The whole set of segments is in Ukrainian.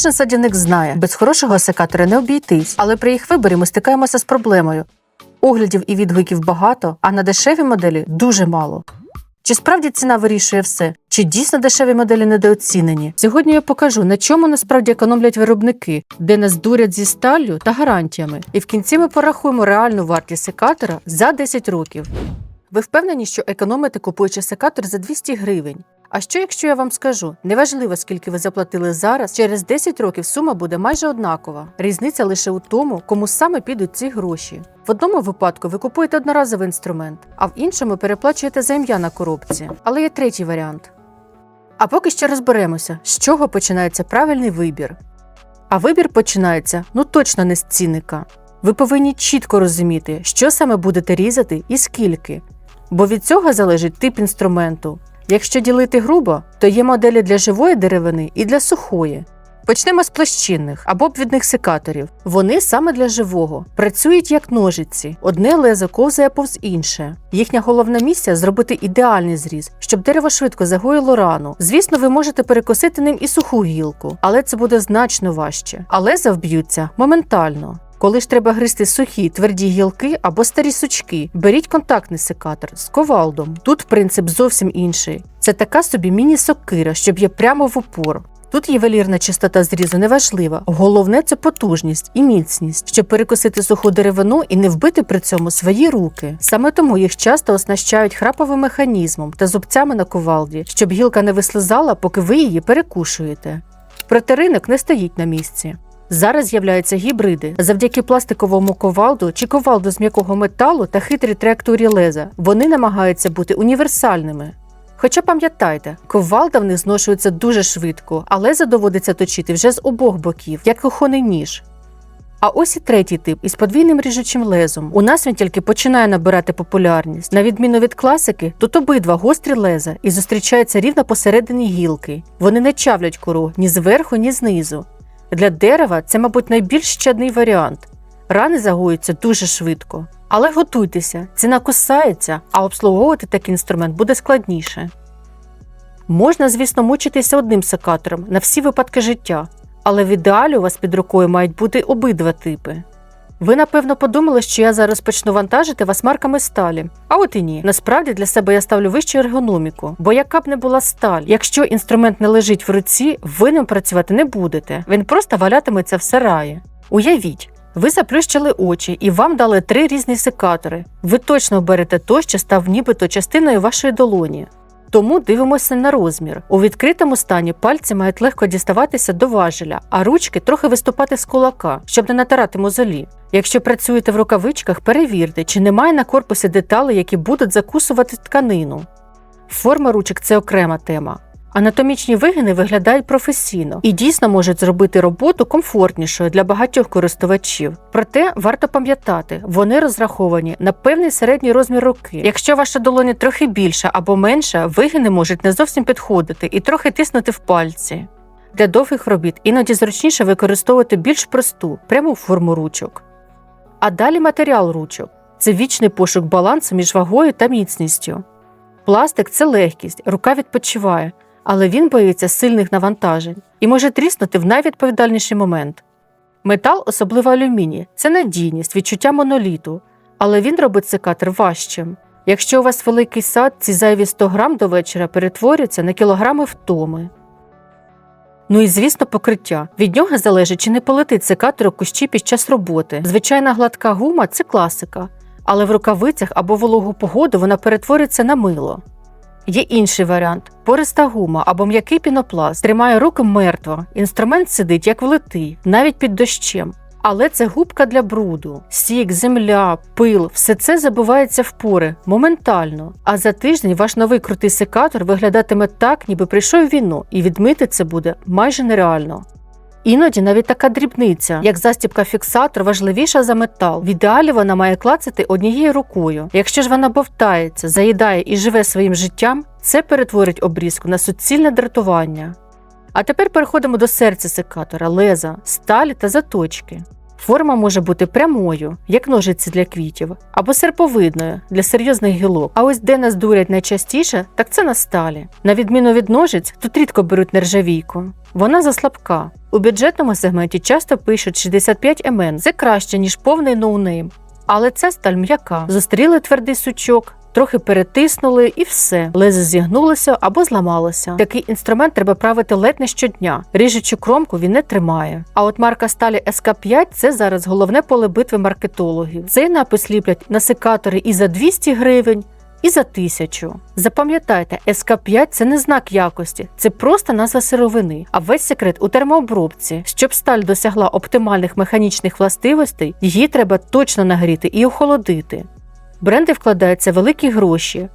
Кожен садівник знає, без хорошого секатора не обійтись, але при їх виборі ми стикаємося з проблемою. Оглядів і відгуків багато, а на дешеві моделі дуже мало. Чи справді ціна вирішує все? Чи дійсно дешеві моделі недооцінені? Сьогодні я покажу, на чому насправді економлять виробники, де нас дурять зі сталлю та гарантіями. І в кінці ми порахуємо реальну вартість секатора за 10 років. Ви впевнені, що економите, купуючи секатор за 200 гривень? А що, якщо я вам скажу, неважливо, скільки ви заплатили зараз, через 10 років сума буде майже однакова. Різниця лише у тому, кому саме підуть ці гроші. В одному випадку ви купуєте одноразовий інструмент, а в іншому переплачуєте за ім'я на коробці. Але є третій варіант. А поки що розберемося, з чого починається правильний вибір. А вибір починається ну точно не з цінника. Ви повинні чітко розуміти, що саме будете різати і скільки, бо від цього залежить тип інструменту. Якщо ділити грубо, то є моделі для живої деревини і для сухої. Почнемо з площинних або обвідних секаторів. Вони саме для живого, працюють як ножиці, одне лезо ковзає повз інше. Їхня головна місія зробити ідеальний зріз, щоб дерево швидко загоїло рану. Звісно, ви можете перекосити ним і суху гілку, але це буде значно важче. А леза вб'ються моментально. Коли ж треба гризти сухі, тверді гілки або старі сучки, беріть контактний секатор з ковалдом. Тут принцип зовсім інший. Це така собі міні-сокира, що б'є прямо в упор. Тут ювелірна чистота зрізу неважлива. Головне це потужність і міцність, щоб перекосити суху деревину і не вбити при цьому свої руки. Саме тому їх часто оснащають храповим механізмом та зубцями на ковалді, щоб гілка не вислизала, поки ви її перекушуєте. Проте ринок не стоїть на місці. Зараз з'являються гібриди завдяки пластиковому ковалду чи ковалду з м'якого металу та хитрій траєкторії леза. Вони намагаються бути універсальними. Хоча пам'ятайте, ковалда в них зношується дуже швидко, а леза доводиться точити вже з обох боків, як кухонний ніж. А ось і третій тип із подвійним ріжучим лезом. У нас він тільки починає набирати популярність. На відміну від класики, тут обидва гострі леза і зустрічаються рівно посередині гілки. Вони не чавлять кору ні зверху, ні знизу. Для дерева це, мабуть, найбільш щадний варіант. Рани загоюються дуже швидко. Але готуйтеся, ціна кусається, а обслуговувати такий інструмент буде складніше. Можна, звісно, мучитися одним секатором на всі випадки життя, але в ідеалі у вас під рукою мають бути обидва типи. Ви, напевно, подумали, що я зараз почну вантажити вас марками сталі. А от і ні. Насправді для себе я ставлю вищу ергономіку, бо яка б не була сталь, якщо інструмент не лежить в руці, ви ним працювати не будете. Він просто валятиметься в сараї. Уявіть, ви заплющили очі і вам дали три різні секатори. Ви точно оберете той, що став нібито частиною вашої долоні. Тому дивимося на розмір. У відкритому стані пальці мають легко діставатися до важеля, а ручки трохи виступати з кулака, щоб не натирати мозолі. Якщо працюєте в рукавичках, перевірте, чи немає на корпусі деталей, які будуть закусувати тканину. Форма ручок це окрема тема. Анатомічні вигини виглядають професійно і дійсно можуть зробити роботу комфортнішою для багатьох користувачів. Проте варто пам'ятати, вони розраховані на певний середній розмір руки. Якщо ваша долоня трохи більша або менша, вигини можуть не зовсім підходити і трохи тиснути в пальці. Для довгих робіт іноді зручніше використовувати більш просту, пряму форму ручок. А далі матеріал ручок це вічний пошук балансу між вагою та міцністю. Пластик це легкість, рука відпочиває але він боїться сильних навантажень і може тріснути в найвідповідальніший момент. Метал, особливо алюміній, це надійність, відчуття моноліту, але він робить секатор важчим. Якщо у вас великий сад, ці зайві 100 грам до вечора перетворюються на кілограми втоми. Ну і звісно, покриття. Від нього залежить, чи не полетить секатор у кущі під час роботи. Звичайна гладка гума це класика, але в рукавицях або вологу погоду вона перетвориться на мило. Є інший варіант пориста гума або м'який пінопласт. Тримає руки мертво. Інструмент сидить як влитий, навіть під дощем. Але це губка для бруду, сік, земля, пил, все це забувається в пори моментально. А за тиждень ваш новий крутий секатор виглядатиме так, ніби прийшов війну, і відмити це буде майже нереально. Іноді навіть така дрібниця, як застібка фіксатор, важливіша за метал. В ідеалі вона має клацати однією рукою. Якщо ж вона бовтається, заїдає і живе своїм життям, це перетворить обрізку на суцільне дратування. А тепер переходимо до серця секатора, леза, сталі та заточки. Форма може бути прямою, як ножиці для квітів, або серповидною для серйозних гілок. А ось де нас дурять найчастіше, так це на сталі. На відміну від ножиць, тут рідко беруть нержавійку. Вона заслабка. У бюджетному сегменті часто пишуть 65 МН. Це краще, ніж повний ноунейм. Але ця сталь м'яка. Зустріли твердий сучок, трохи перетиснули і все. Лезо зігнулося або зламалося. Такий інструмент треба правити ледь не щодня. Ріжучу кромку він не тримає. А от марка сталі СК5 це зараз головне поле битви маркетологів. Цей напис ліплять на секатори і за 200 гривень. І за тисячу. Запам'ятайте, СК5 це не знак якості, це просто назва сировини. А весь секрет у термообробці. Щоб сталь досягла оптимальних механічних властивостей, її треба точно нагріти і охолодити. Бренди вкладаються великі гроші,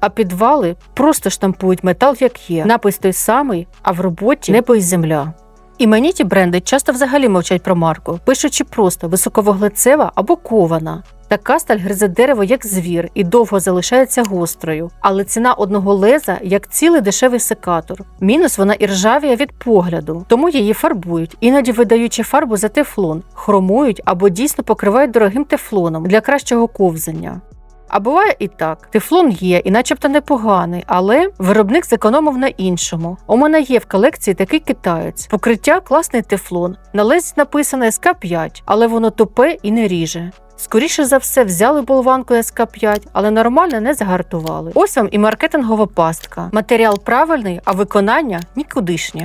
а підвали просто штампують метал як є. Напис той самий, а в роботі небо і земля. Іменіті бренди часто взагалі мовчать про марку, пишучи просто високовуглецева або кована. Така сталь гризе дерево як звір і довго залишається гострою, але ціна одного леза як цілий дешевий секатор. Мінус вона і ржавіє від погляду, тому її фарбують, іноді видаючи фарбу за тефлон, хромують або дійсно покривають дорогим тефлоном для кращого ковзання. А буває і так: тефлон є, і начебто непоганий, але виробник зекономив на іншому. У мене є в колекції такий китаєць. Покриття класний тефлон. На лезі написано СК5, але воно тупе і не ріже. Скоріше за все, взяли болванку СК5, але нормально не загартували. Ось вам і маркетингова пастка. Матеріал правильний, а виконання нікудишнє.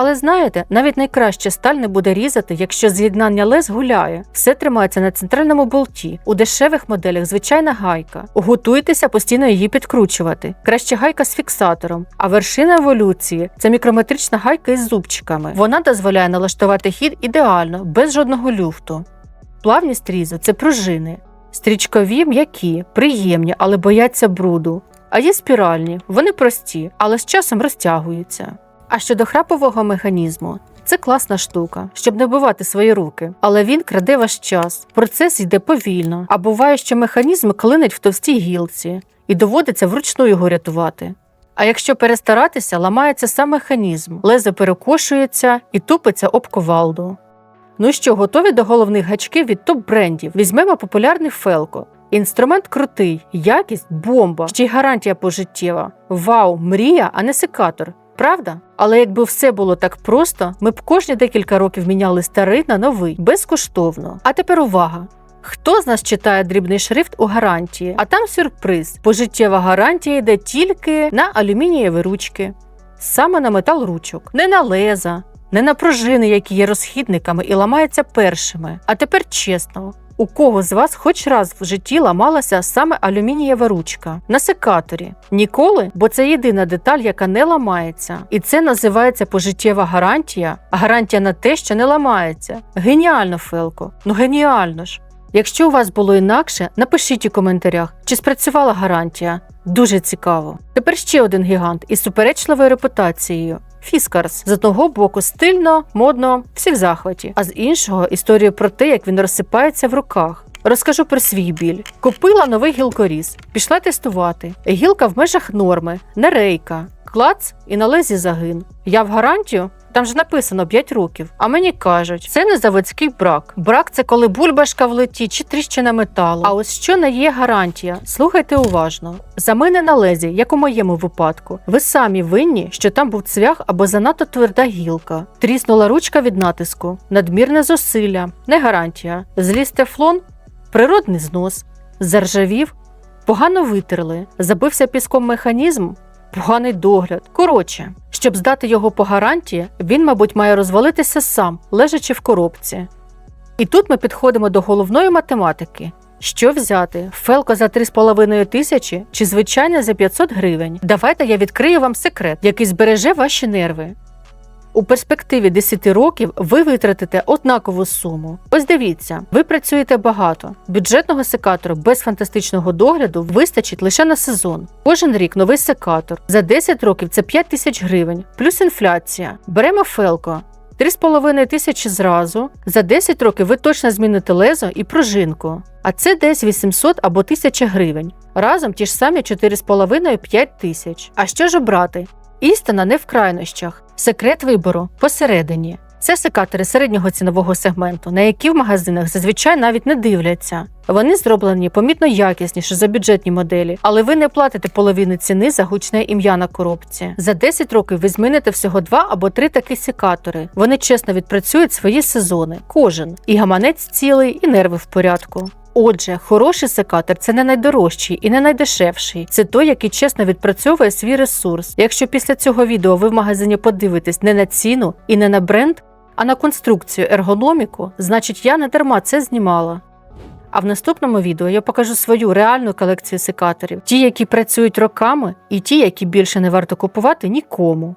Але знаєте, навіть найкраща сталь не буде різати, якщо з'єднання лез гуляє. Все тримається на центральному болті. У дешевих моделях звичайна гайка. Готуйтеся постійно її підкручувати. Краще гайка з фіксатором. А вершина еволюції це мікрометрична гайка із зубчиками. Вона дозволяє налаштувати хід ідеально, без жодного люфту. Плавність різу це пружини. Стрічкові м'які, приємні, але бояться бруду. А є спіральні, вони прості, але з часом розтягуються. А щодо храпового механізму, це класна штука, щоб не бивати свої руки, але він краде ваш час. Процес йде повільно, а буває, що механізм клинить в товстій гілці, і доводиться вручну його рятувати. А якщо перестаратися, ламається сам механізм, лезо перекошується і тупиться об ковалду. Ну що, готові до головних гачків від топ-брендів? Візьмемо популярний Фелко. Інструмент крутий, якість бомба, ще й гарантія пожиттєва. Вау, мрія, а не секатор. Правда? Але якби все було так просто, ми б кожні декілька років міняли старий на новий, безкоштовно. А тепер увага! Хто з нас читає дрібний шрифт у гарантії? А там сюрприз. Пожиттєва гарантія йде тільки на алюмінієві ручки, саме на метал ручок, не на леза, не на пружини, які є розхідниками і ламаються першими. А тепер чесно. У кого з вас хоч раз в житті ламалася саме алюмінієва ручка на секаторі? Ніколи, бо це єдина деталь, яка не ламається. І це називається пожиттєва гарантія, гарантія на те, що не ламається. Геніально, Фелко, ну геніально ж. Якщо у вас було інакше, напишіть у коментарях, чи спрацювала гарантія. Дуже цікаво. Тепер ще один гігант із суперечливою репутацією. Фіскарс з одного боку стильно, модно, всі в захваті, а з іншого історію про те, як він розсипається в руках. Розкажу про свій біль. Купила новий гілкоріз, пішла тестувати. Гілка в межах норми, не рейка, клац і на лезі загин. Я в гарантію. Там ж написано 5 років. А мені кажуть, це не заводський брак. Брак це коли бульбашка влетить чи тріщина металу. А ось що не є гарантія. Слухайте уважно. За мене на лезі, як у моєму випадку, ви самі винні, що там був цвях або занадто тверда гілка. Тріснула ручка від натиску, надмірне зусилля, не гарантія. Зліз тефлон, природний знос, заржавів, погано витерли, забився піском механізм. Поганий догляд. Коротше, щоб здати його по гарантії, він, мабуть, має розвалитися сам, лежачи в коробці. І тут ми підходимо до головної математики. Що взяти? Фелко за 3,5 тисячі чи звичайне за 500 гривень? Давайте я відкрию вам секрет, який збереже ваші нерви. У перспективі 10 років ви витратите однакову суму. Ось дивіться, ви працюєте багато. Бюджетного секатора без фантастичного догляду вистачить лише на сезон. Кожен рік новий секатор. За 10 років це 5 тисяч гривень, плюс інфляція. Беремо Фелко. 3,5 тисячі зразу. За 10 років ви точно зміните лезо і пружинку. А це десь 800 або 1000 гривень. Разом ті ж самі 4,5-5 тисяч. А що ж обрати? Істина не в крайнощах. Секрет вибору посередині. Це секатори середнього цінового сегменту, на які в магазинах зазвичай навіть не дивляться. Вони зроблені помітно якісніше за бюджетні моделі, але ви не платите половини ціни за гучне ім'я на коробці. За 10 років ви зміните всього два або три такі секатори. Вони чесно відпрацюють свої сезони, кожен і гаманець цілий, і нерви в порядку. Отже, хороший секатор це не найдорожчий і не найдешевший. Це той, який чесно відпрацьовує свій ресурс. Якщо після цього відео ви в магазині подивитесь не на ціну і не на бренд, а на конструкцію ергономіку, значить я не дарма це знімала. А в наступному відео я покажу свою реальну колекцію секаторів: ті, які працюють роками, і ті, які більше не варто купувати нікому.